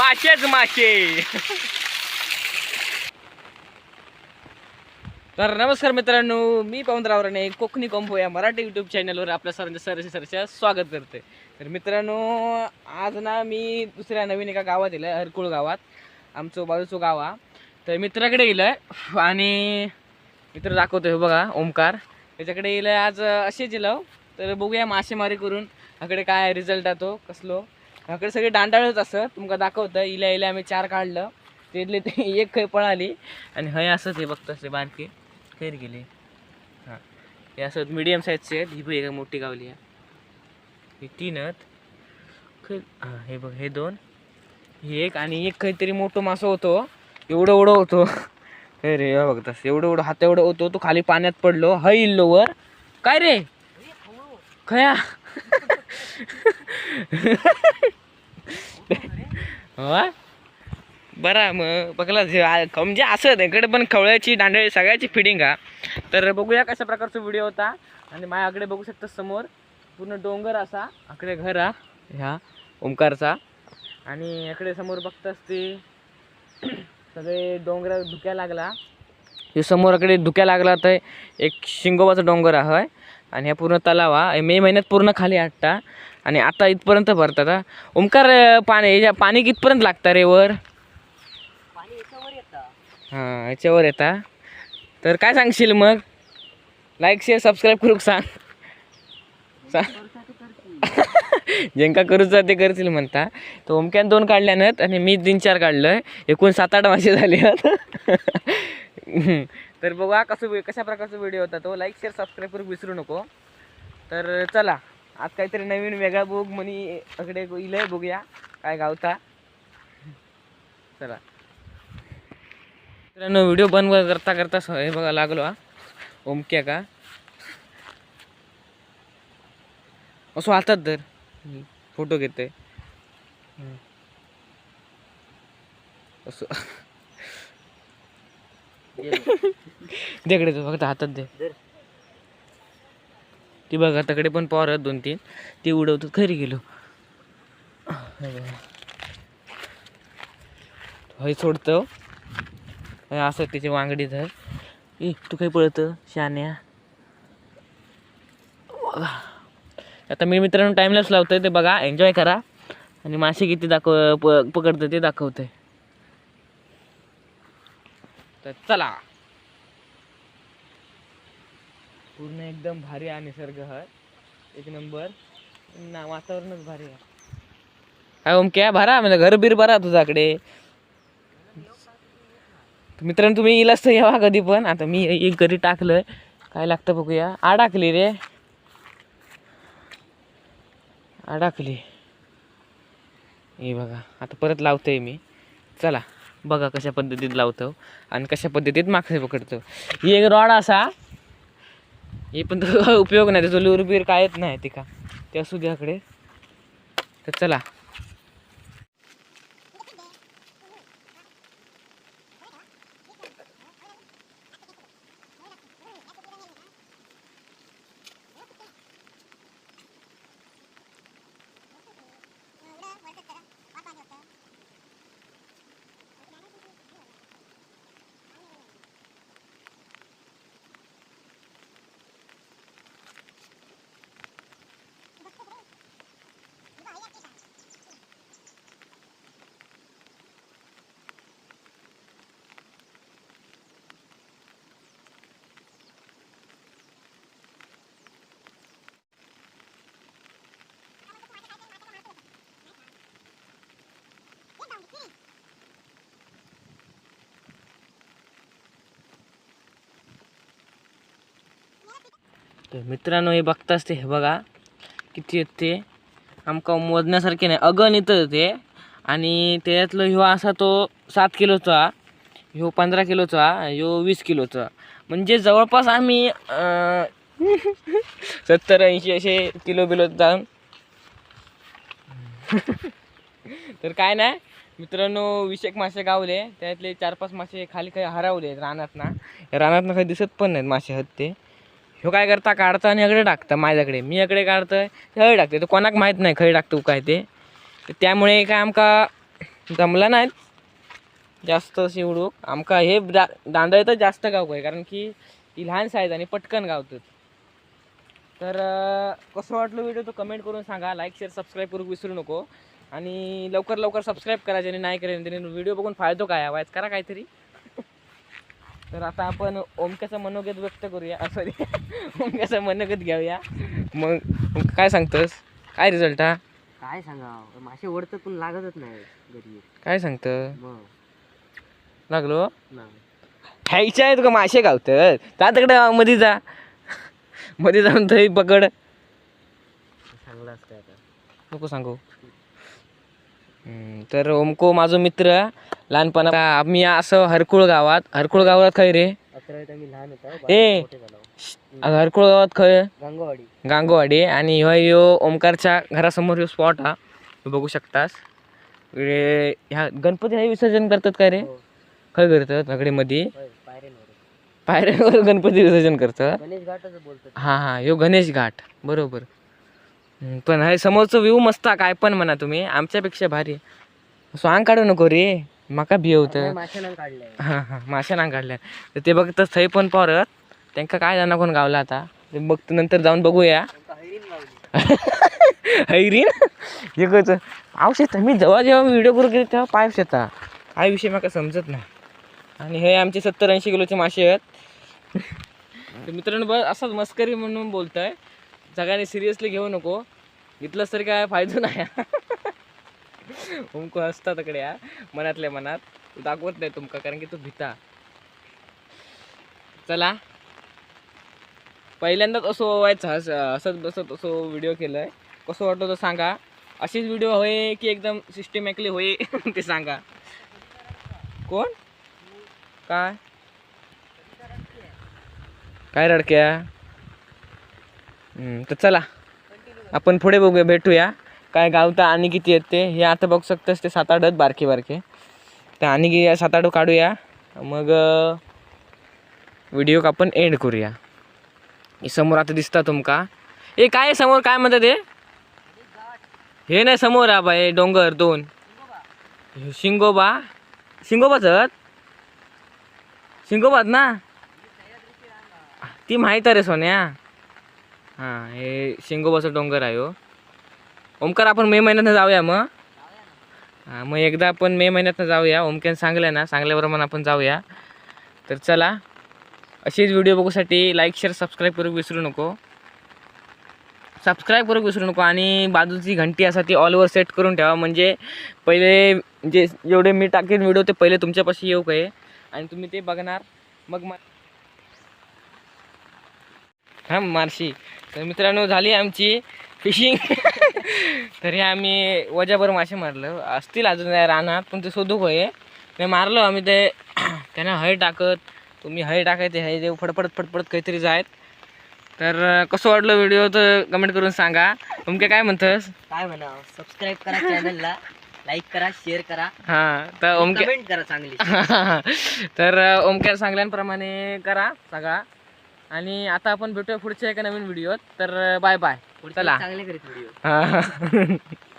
माशेच माशे. तर नमस्कार मित्रांनो मी पवन रावराने कोकणी कॉम्बो या मराठी यूट्यूब चॅनलवर आपल्या सरांच्या सरसे सरच्या स्वागत करते. तर मित्रांनो आज ना मी दुसऱ्या नवीन एका गावात येलं हरकुळ गावात. आमचं बाजूचं गाव हा. तर मित्राकडे गेलं आहे आणि मित्र दाखवतो हे बघा ओमकार. त्याच्याकडे येलं आज असेच येलं. तर बघूया मासेमारी करून ह्याकडे काय रिझल्ट येतो कसलो. ह्याकडे सगळे दांडाळच असं. तुमका दाखवतं इल्या इल्या आम्ही चार काढलं. त्यातले ते एक खै पळाली. आणि हय असं हे बघतं ते बारके. खैर गेले. हां. हे असं मिडियम साईजचे आहेत. ही बघ एक मोठी गावली आहे. ही तीन आहेत. खै हां हे बघ हे दोन. हे एक आणि एक काहीतरी मोठं मासो होतो. एवढं एवढं होतो. हे रे हे बघ तसं. एवढं एवढं हात एवढं होतो तो खाली पाण्यात पडलो. हय इल्लो वर. काय रे? खया? बरा मग बघला म्हणजे असं इकडे पण खवळ्याची दांडळी सगळ्याची फिडिंग हा तर बघूया कशा प्रकारचा व्हिडिओ होता. आणि माझ्याकडे बघू शकता समोर पूर्ण डोंगर असा आकडे घर हा ह्या ओंकारचा. आणि इकडे समोर बघताच ते सगळे डोंगर धुक्या लागला. हे समोरकडे धुक्या लागला तर एक शिंगोबाचा डोंगर आहे आणि हा पूर्ण तलाव हा मे महिन्यात पूर्ण खाली आटता आणि आता इथपर्यंत भरतात हा. ओंकार पाणी ह्याच्या- पाणी कितपर्यंत लागतं रे वर? हां याच्यावर येता तर काय सांगशील मग? लाईक शेअर सबस्क्राईब करू सांग? सांग. ज्यांका करूचा ते करतील म्हणता. तर ओमक्यान दोन काढल्यानंत आणि मी तीन चार काढलं एकूण सात आठ मासे झाले. तर बघा कसं कशा प्रकारचा व्हिडिओ होता तो? लाईक शेअर सबस्क्राईब करू विसरू नको. तर चला. आज काहीतरी नवीन वेगळा बुक म्हणी इकडे इलंय बघूया काय गावता? चला. मित्रांनो व्हिडिओ बंद करता करता हे बघा लागलो हा. ओमक्या का? असं हातात धर. फोटो घेते असं. देकडे तू फक्त हातात दे. ती बघा तकडे पण पॉवर आहेत दोन तीन. ती उडवतो खरी गेलो. हे हय सोडतो असं त्याची वांगडी धर. ए तू काही पळतं शान्या? आता मी मित्रांनो टाईमलेस लावतोय ते बघा. एन्जॉय करा. आणि मासे किती दाखव प पकडतं ते दाखवतंय. तर चला. पूर्ण एकदम भारी आहे निसर्ग हा एक नंबर. ना वातावरणच भारी आहे. काय ओमक्या भरा? म्हणजे घर बीर भरा तुझ्याकडे. मित्रांनो तुम्ही इलाच तर यावा कधी पण. आता मी एक घरी टाकलंय. काय लागतं बघूया. आडाकली रे. अडकली हे बघा आता परत लावतोय मी. चला बघा कशा पद्धतीत लावतो आणि कशा पद्धतीत मासे पकडतो. ही एक रॉड असा. हे पण तो उपयोग नाही. त्याचं लूर बीर कायच नाही ते का ते असू द्याकडे तर चला. तर मित्रांनो हे बघताच ते हे बघा किती आहेत ते. आमका मोजण्यासारखे नाही. अगणित ते. आणि त्याच्यातलं ह्यो असा तो सात किलोचा ह्यो पंधरा किलोचा ह्यो वीस किलोचा. म्हणजे जवळपास आम्ही सत्तर ऐंशी असे किलो बिलो जाऊन. तर काय नाही. मित्रांनो विशेक मासे गावले. त्यातले चार पाच मासे खाली काही हरवले रानात ना रानात ना काही दिसत पण नाहीत मासे हत्ते. ते ह्यो काय करता काढता आणि इकडे टाकता माझ्याकडे. मी इकडे काढतं हय टाकते तो कोणाक माहीत नाही खळी टाकतो काय ते. त्यामुळे काय आमका जमला नाही जास्त अशी उडूक आमका हे दा दांडा जास्त गावक आहे. कारण की ती लहान साईज आणि पटकन गावतात. तर कसं वाटलं व्हिडिओ तो कमेंट करून सांगा. लाईक शेअर सबस्क्राईब करू विसरू नको. आणि लवकर लवकर सबस्क्राईब करा. ज्याने नाही करेल त्याने व्हिडिओ बघून फायदो काय हवायच करा काहीतरी. तर आता आपण ओमक्याचं मनोगत व्यक्त करूया. सॉरी ओमक्याचं मनोगत घेऊया. मग काय सांगतोस? काय रिझल्ट हा? काय सांगा? मासे ओढतात पण लागतच नाही घरी. काय सांगतं? मग. लागलो? नाही खायचे आहेत का मासे गावतात. जा तिकडे मध्ये जा. मध्ये जाऊन थंय पकड. चांगलं असतं आता. नको सांगू. हम्म, तर ओमको माझो मित्र लहानपणा आम्ही असं हरकुळ गावात हरकुळ गावात खय रे? ए. हरकुळ गावात खय गंगावाडी. गांगोवाडी. आणि ह्यो ह्यो ओमकारच्या घरासमोर ह्यो स्पॉट हा. तू बघू शकतास. ह्या गणपती हे विसर्जन करतात काय रे? हो. खय करतात? होय, पायऱ्यांवर. गणपती विसर्जन करतात. हां हां. ह्यो गणेश घाट. बरोबर. पण हे समोरचं व्ह्यू मस्त काय पण म्हणा तुम्ही. आमच्यापेक्षा भारी. स्वांग काढू नको रे. माका भी हां हां माशा ना काढल्या. तर ते बघत थंय पण परत त्यांका काय जाणं कोण गावला आता? ते बघतो नंतर जाऊन बघूया. हैरीन लावली हैरीन हे कच आवश्यक मी जेव्हा जेव्हा व्हिडिओ करू गेले तेव्हा पाय शेता हा विषय मला समजत नाही. आणि हे आमचे सत्तर ऐंशी किलोचे मासे आहेत. तर मित्रांनो बस असंच मस्करी म्हणून बोलतोय. सगळ्यांनी सिरियसली घेऊ नको. घेतलंच तरी काय फायदा नाही. तुमको हसता तकड्या मनातल्या मनात. दाखवत नाही तुमका कारण की तू भिता. चला. पहिल्यांदाच असो व्हायचं हस हसत बसत असो व्हिडिओ केलाय. कसं वाटतं तर सांगा. अशीच व्हिडिओ होय की एकदम सिस्टमॅटिकली होय ते सांगा. कोण? काय? काय रडक्या? हम्म, तर चला. आपण पुढे बघूया भेटूया. काय गावता आणि किती येते ते? हे आता बघू शकतंस ते सात आठ बारके बारके तर आणि की सात आठ काढूया. मग व्हिडिओ आपण एंड करूया. समोर आता दिसता तुमका. ए काय आहे समोर? काय म्हणतात ते? हे नाही समोर हा बाई डोंगर दोन. शिंगोबा. शिंगोबाच शिंगोबात ना? ती माहीत आहे रे सोन्या. हां हे शिंगोबाचा डोंगर आहे हो. ओमकार आपण मे महिन्यातनं जाऊया मग. हां मग एकदा आपण मे महिन्यातनं जाऊया. ओमक्यानं सांगलं ना सांगल्याप्रमाणे आपण जाऊया. तर चला असेच व्हिडिओ बघूसाठी लाईक शेअर सबस्क्राईब करू विसरू नको. सबस्क्राईब करू विसरू नको आणि बाजूची घंटी असा ती ऑल सेट करून ठेवा. म्हणजे पहिले जे जेवढे मी टाकेन व्हिडिओ ते पहिले तुमच्यापाशी येऊ काय आणि तुम्ही ते बघणार. मग मा हां मारशी. तर मित्रांनो झाली आमची फिशिंग तरी आम्ही वजाभर मासे मारलं. असतील अजून रानात पण ते शोधूक होय मी मारलो आम्ही ते त्यांना हय टाकत तुम्ही हय टाकायचे हय ते फडफडत फडफडत काहीतरी जायत. तर कसं वाटलं व्हिडिओ तर कमेंट करून सांगा. तुमके काय म्हणतस? काय म्हणा सबस्क्राईब करा चॅनलला लाईक करा शेअर करा. हां तर ओमके कमेंट करा चांगली. तर अं, ओमकार सांगल्याप्रमाणे करा सगळा. आणि आता आपण भेटूया पुढच्या एका नवीन व्हिडिओत तर बाय बाय चला. चांगले करीत व्हिडिओ